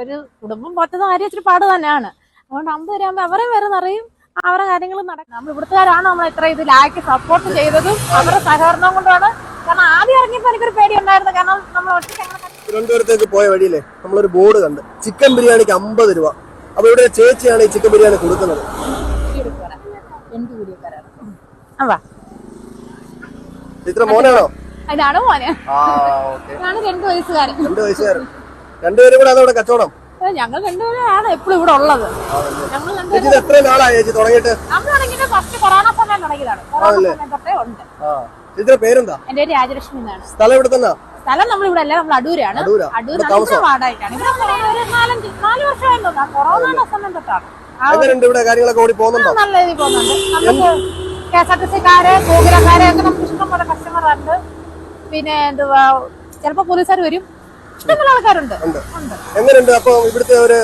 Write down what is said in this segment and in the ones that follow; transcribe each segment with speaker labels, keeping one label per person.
Speaker 1: ഒരു കുടുംബം പോറ്റത് കാര്യം ഇച്ചിരി പാട് തന്നെയാണ്. അതുകൊണ്ട് അമ്പത് രൂപ അവരെ വേറെ നിറയും അവരുടെ കാര്യങ്ങൾ നടക്കും. നമ്മൾ ഇവിടുത്തുകാരാണ് നമ്മൾ ഇത്ര ഇതിലാക്കി സപ്പോർട്ട് ചെയ്തതും അവരുടെ സഹകരണം കൊണ്ടാണ്. കാരണം ആദ്യം ഇറങ്ങിയപ്പോൾ എനിക്കൊരു പേടി ഉണ്ടായിരുന്നു കാരണം നമ്മൾ
Speaker 2: തിരുവനന്തപുരത്തേക്ക് പോയ വഴിയിലെ നമ്മളൊരു ബോർഡ് കണ്ട് ചിക്കൻ ബിരിയാണിക്ക് അമ്പത് രൂപ. അപ്പൊ ഇവിടെ ചേച്ചിയാണ് ഈ ചിക്കൻ ബിരിയാണി കൊടുക്കുന്നത്. ഇത്ര മോനാണോ?
Speaker 1: അതാണ് മോനെ. രണ്ടു വയസ്സുകാരൻ.
Speaker 2: രണ്ട് വയസ്സുകാരൻ. രണ്ടുപേരും കൂടെ അതവിടെ കച്ചവടം?
Speaker 1: ഞങ്ങൾ രണ്ടുപേരാണ് എപ്പോഴും ഇവിടെ ഉള്ളത്. ഞങ്ങൾ രണ്ടുപേരും
Speaker 2: എത്ര നാളായി ചേച്ചി തുടങ്ങിയിട്ട്?
Speaker 1: നമ്മൾ തുടങ്ങിയത് ഫസ്റ്റ് കൊറോണ സമയം തുടങ്ങിയതാണ്. കൊറോണ? സമയം തൊട്ടേ ഉണ്ട്.
Speaker 2: ചേച്ചിയുടെ പേരെന്താ?
Speaker 1: എന്റെ പേര് രാജലക്ഷ്മി എന്നാണ്.
Speaker 2: സ്ഥലം ഇവിടെ തന്നെ
Speaker 1: സ്ഥലം നമ്മൾ ഇവിടെ അല്ല നമ്മൾ അടൂരാണ്.
Speaker 2: അടൂരാ?
Speaker 1: അടൂർ
Speaker 2: ഇവിടെ
Speaker 1: വാടകയ്ക്കാണ്. ഇവിടെ കൊറോണ ഒരു നാലഞ്ച് നാല് വർഷമായിരുന്നു തോന്നുന്നു. കൊറോണയുടെ സമയം തൊട്ടാണ്.
Speaker 2: എങ്ങനെയുണ്ട് ഇവിടെ കാര്യങ്ങളൊക്കെ ഓടി പോകുന്നുണ്ടോ?
Speaker 1: നല്ല രീതിയിൽ പോകുന്നുണ്ട്. നമുക്ക് കെ എസ് ആർ ടി സിക്കാര് ഗോകുലക്കാരെ ഒക്കെ നമുക്ക് ഇഷ്ടംപോലെ കസ്റ്റമർ ഉണ്ട്. പിന്നെ എന്തുവാ ചിലപ്പോ പോലീസുകാർ വരും. ഇഷ്ടംപോലെ ആൾക്കാരുണ്ട്.
Speaker 2: എങ്ങനെയുണ്ട്? അപ്പൊ ഇവിടുത്തെ ഒരു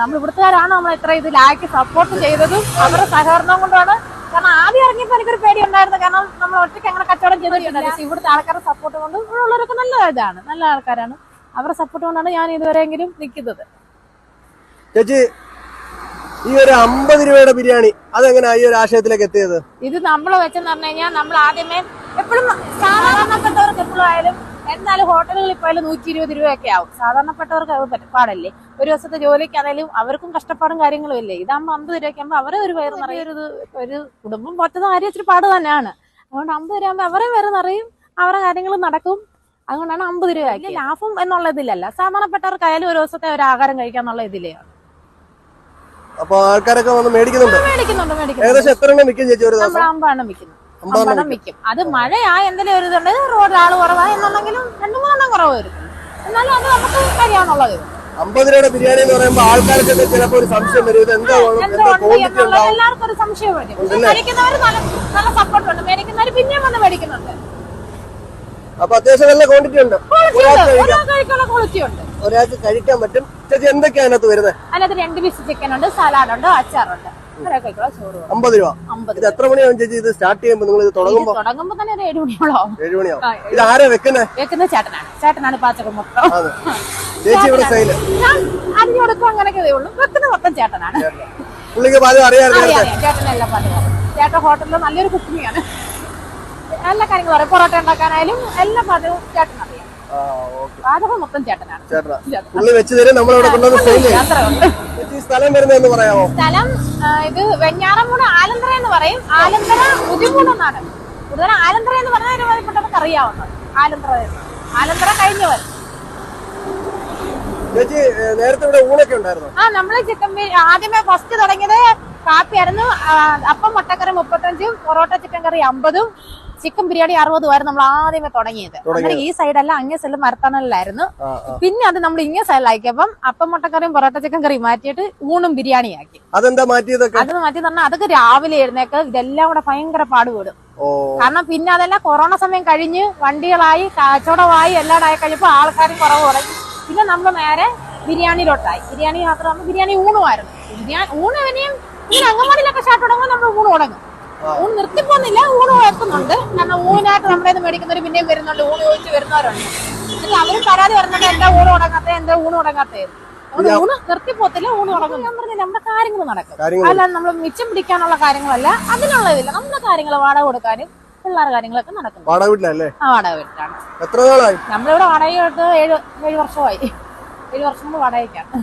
Speaker 1: നമ്മൾ ഇവിടുത്തുകാരാണ്? നമ്മൾ ഇത്ര ഇതിലാക്കി സപ്പോർട്ട് ചെയ്തതും അവരുടെ സഹകരണം കൊണ്ടാണ്. കാരണം ആദ്യം ഇറങ്ങിയപ്പോൾ എനിക്കൊരു പേടി ഉണ്ടായിരുന്നു കാരണം നമ്മൾ ഒറ്റയ്ക്ക് അങ്ങനെ കച്ചവടം ചെയ്തിട്ടുണ്ടായിരുന്നു ഇവിടുത്തെ ആൾക്കാരുടെ സപ്പോർട്ട് കൊണ്ട് ഇവിടെ ഉള്ളവരൊക്കെ നല്ല ഇതാണ്. നല്ല ആൾക്കാരാണ്. അവരുടെ സപ്പോർട്ട് കൊണ്ടാണ് ഞാൻ ഇതുവരെയെങ്കിലും നിൽക്കുന്നത്.
Speaker 2: ചേച്ചി ഈ ഒരു അമ്പത് രൂപയുടെ ബിരിയാണി അതെങ്ങനെയാ ഈ ഒരു ആശയത്തിലേക്ക് എത്തിയത്?
Speaker 1: ഇത് നമ്മൾ വെച്ചെന്ന് പറഞ്ഞു കഴിഞ്ഞാൽ നമ്മൾ ആദ്യമേ എപ്പോഴും സാധാരണപ്പെട്ടവർക്ക് എപ്പോഴും ആയാലും എന്നാലും ഹോട്ടലുകളിൽ പോയാലും നൂറ്റി ഇരുപത് രൂപയൊക്കെ ആവും. സാധാരണപ്പെട്ടവർക്ക് അത് പാടല്ലേ? ഒരു ദിവസത്തെ ജോലിക്കാണെങ്കിലും അവർക്കും കഷ്ടപ്പാടും കാര്യങ്ങളും ഇല്ലേ? ഇതാകുമ്പോൾ അമ്പത് രൂപയൊക്കെ ആകുമ്പോൾ അവരെ ഒരു വയറ് നിറയൊരു ഒരു കുടുംബം പോറ്റത് കാര്യം ഇച്ചിരി പാട് തന്നെയാണ്. അതുകൊണ്ട് അമ്പത് രൂപ ആകുമ്പോൾ അവരെ വയറ് നിറയും അവരുടെ കാര്യങ്ങൾ നടക്കും. അതുകൊണ്ടാണ് അമ്പത് രൂപ. ലാഭം എന്നുള്ള ഇതിലല്ല സാധാരണപ്പെട്ടവർക്കായാലും ഒരു ദിവസത്തെ ഒരു ആഹാരം കഴിക്കാന്നുള്ള ഇതിലേ
Speaker 2: അപ്പൊ ആൾക്കാരൊക്കെ വന്ന് മേടിക്കുന്നുണ്ട്.
Speaker 1: മേടിക്കുന്നുണ്ട് മേടിക്കുന്നുണ്ട്.
Speaker 2: ഏകദേശം എത്ര എണ്ണം വിൽക്കും ചേച്ചി ഒരു ദിവസം?
Speaker 1: നമ്മൾ അമ്പാണ് വിൽക്കുന്നത് അമ്പണം വിൽക്കും. അത് മഴയാ എന്തെങ്കിലും ഒരു ഇതുണ്ട്. റോഡ് ആൾ കുറവാ എന്നുണ്ടെങ്കിലും രണ്ടു മൂന്നെണ്ണം കുറവ് വരും എന്നാലും അത് നമുക്ക്
Speaker 2: അമ്പത് രൂപയുടെ ബിരിയാണി എന്ന് പറയുമ്പോൾ ആൾക്കാർക്കൊക്കെ ചിലപ്പോ ഒരു സംശയം വരും. ഇത് എന്താ ക്വാണ്ടിറ്റി ഉണ്ടാവും?
Speaker 1: എല്ലാവർക്കും ഒരു സംശയം വരും. മേടിക്കുന്നവർ നല്ല നല്ല സപ്പോർട്ട് ഉണ്ട്. മേടിക്കുന്നവർ പിന്നെയും വന്ന് മേടിക്കുന്നുണ്ട്.
Speaker 2: അപ്പൊ അത്യാവശ്യം നല്ല ക്വാണ്ടിറ്റി ഉണ്ട്. ഒരാൾക്ക്
Speaker 1: ഉണ്ട്.
Speaker 2: കഴിക്കാൻ പറ്റും. ചേച്ചി എന്തൊക്കെയാണ് അതിനകത്ത് വരുന്നത്?
Speaker 1: അതിനകത്ത് രണ്ട് പീസ് ചിക്കൻ ഉണ്ട് സലാഡ് ഉണ്ട് അച്ചാറുണ്ട്.
Speaker 2: അമ്പത് രൂപ. ഇത് എത്ര മണിയാവും ചേച്ചി ഇത് സ്റ്റാർട്ട് ചെയ്യുമ്പോൾ നിങ്ങൾ ഇത്
Speaker 1: തുടങ്ങുമ്പോൾ
Speaker 2: തുടങ്ങുമ്പോ
Speaker 1: തുടങ്ങുമ്പോ തന്നെ ഒരു ഏഴ് മണിയോളം
Speaker 2: ഏഴ് മണിയാവും ഇത് ആരാ വെക്കുന്നത്
Speaker 1: വെക്കുന്ന ചേട്ടനാണ്. ചേട്ടനാണ് പാചകം മൊത്തം.
Speaker 2: ചേച്ചി ഇവിടെ
Speaker 1: സെയിൽ അരിഞ്ഞു കൊടുക്കും അങ്ങനെയൊക്കെ ഉള്ളൂ. വെക്കുന്ന മൊത്തം ചേട്ടനാണ്.
Speaker 2: പുള്ളിക്ക് പാചകം അറിയാറില്ല
Speaker 1: അറിയാം ചേട്ടനെല്ലാം പാചകം ചേട്ടൻ ഹോട്ടലിൽ നല്ലൊരു കുക്കിംഗാണ്. എല്ലാ കാര്യങ്ങളും അറിയാം. പൊറോട്ട ഉണ്ടാക്കാനായാലും എല്ലാ പാചകവും ചേട്ടൻ അറിയാം. പാചകം മൊത്തം ചേട്ടനാണ്. ചേട്ടനാ.
Speaker 2: പുള്ളി വെച്ച് തരും നമ്മളിവിടെ കൊണ്ടുവന്ന് സെയിൽ ചെയ്യും വരുന്നത് എന്ന് സ്ഥലം പറയാമോ
Speaker 1: സ്ഥലം ഇത് വെഞ്ഞാറമൂട് ആലന്തര എന്ന് പറയും. ആലന്തര ഉദിമൂട് എന്നാണ് കൂടുതൽ ആലന്തര എന്ന് പറഞ്ഞാൽ പെട്ടെന്ന് അറിയാവുന്നത് ആലന്തര എന്ന്. ആലന്തര കഴിഞ്ഞവർ
Speaker 2: ചേച്ചി നേരത്തെ ഇവിടെ ഊണൊക്കെ ഉണ്ടായിരുന്നു?
Speaker 1: ആ നമ്മൾ ചിക്കൻ ആദ്യമേ ഫസ്റ്റ് തുടങ്ങിയത് കാപ്പിയായിരുന്നു ആയിരുന്നു. അപ്പം മുട്ടക്കറി മുപ്പത്തഞ്ചും പൊറോട്ട ചിക്കൻ കറി അമ്പതും ചിക്കൻ ബിരിയാണി അറുപതുമായിരുന്നു നമ്മൾ ആദ്യമേ തുടങ്ങിയത്. അങ്ങനെ ഈ സൈഡല്ല അങ്ങേ സൈഡിൽ മരത്തണലിലായിരുന്നു. പിന്നെ അത് നമ്മൾ ഇങ്ങേ സൈഡിലാക്കിയപ്പം അപ്പം മുട്ടക്കറിയും പൊറോട്ട ചിക്കൻ കറിയും മാറ്റിയിട്ട് ഊണും ബിരിയാണി ആക്കി
Speaker 2: അതെന്താ മാറ്റിയത്
Speaker 1: അത് മാറ്റി പറഞ്ഞാൽ അതൊക്കെ രാവിലെ എഴുന്നേക്ക് ഇതെല്ലാം കൂടെ ഭയങ്കര പാടുപെടും. കാരണം പിന്നെ അതെല്ലാം കൊറോണ സമയം കഴിഞ്ഞ് വണ്ടികളായി കച്ചവടമായി എല്ലാം ആയി കഴിഞ്ഞപ്പോൾ ആൾക്കാരും കുറവ് തുടങ്ങി പിന്നെ നമ്മൾ നേരെ ബിരിയാണിയിലോട്ടായി. ബിരിയാണി മാത്രം ബിരിയാണി ഊണുമായിരുന്നു. ബിരിയാണി ഊണ് ഇനിയും ഇങ്ങനെ അംഗൻവാടിയിലൊക്കെ ഷാർട്ട് തുടങ്ങുമ്പോൾ നമ്മൾ ഊണ് തുടങ്ങും. ഊണ് നിർത്തിപ്പോന്നില്ല ഊണ് വെക്കുന്നുണ്ട് കാരണം ഊണായിട്ട് നമ്മുടെ ഇത് മേടിക്കുന്നവർ പിന്നെയും വരുന്നുണ്ട് ഊണ് ചോദിച്ച് വരുന്നവരുണ്ട്. എന്നിട്ട് അവരും പരാതി പറഞ്ഞിട്ട് എന്താ ഊണ് തുടങ്ങാത്ത എന്താ ഊണ് തുടങ്ങാത്തേ? അതുകൊണ്ട് ഊണ് നിർത്തിപ്പോത്തില്ല ഊണ് തുടങ്ങും. ഞാൻ പറഞ്ഞില്ല നമ്മുടെ കാര്യങ്ങൾ നടക്കും. അല്ലാതെ നമ്മൾ മിച്ചം പിടിക്കാനുള്ള കാര്യങ്ങളല്ല അതിനുള്ള ഇതില്ല നമ്മുടെ കാര്യങ്ങൾ വാടക കൊടുക്കാനും പിള്ളേർ കാര്യങ്ങളൊക്കെ നടക്കും.
Speaker 2: വാടക വീട്ടിലല്ലേ?
Speaker 1: ആ വാടക വീട്ടിലാണ്.
Speaker 2: എത്ര നാളായി?
Speaker 1: നമ്മളിവിടെ വാടക എടുത്ത് ഏഴ് ഏഴ് വർഷമായി. ഏഴ് വർഷം കൊണ്ട് വാടകയ്ക്കാണ്.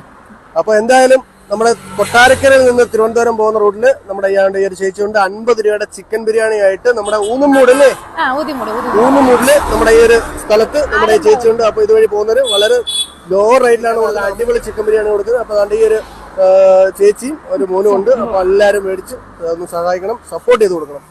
Speaker 2: അപ്പൊ എന്തായാലും നമ്മുടെ കൊട്ടാരക്കരയിൽ നിന്ന് തിരുവനന്തപുരം പോകുന്ന റൂട്ടിൽ നമ്മുടെ ഇയാളുടെ ഈ ഒരു ചേച്ചിയുണ്ട്. അൻപത് രൂപയുടെ ചിക്കൻ ബിരിയാണി ആയിട്ട് നമ്മുടെ
Speaker 1: ഊന്നുമൂടിൽ
Speaker 2: ഊന്നുമൂടിൽ നമ്മുടെ ഈ ഒരു സ്ഥലത്ത് നമ്മുടെ ഈ ചേച്ചിയുണ്ട്. അപ്പൊ ഇതുവഴി പോകുന്നവര് വളരെ ലോ റേറ്റിലാണ് കൊടുക്കുന്നത്. അടിപൊളി ചിക്കൻ ബിരിയാണി കൊടുക്കുന്നത്. അപ്പൊ അതുകൊണ്ട് ഈ ഒരു ചേച്ചിയും ഒരു മോനും ഉണ്ട്. അപ്പൊ എല്ലാരും മേടിച്ച് ഒന്ന് സഹായിക്കണം സപ്പോർട്ട് ചെയ്ത് കൊടുക്കണം.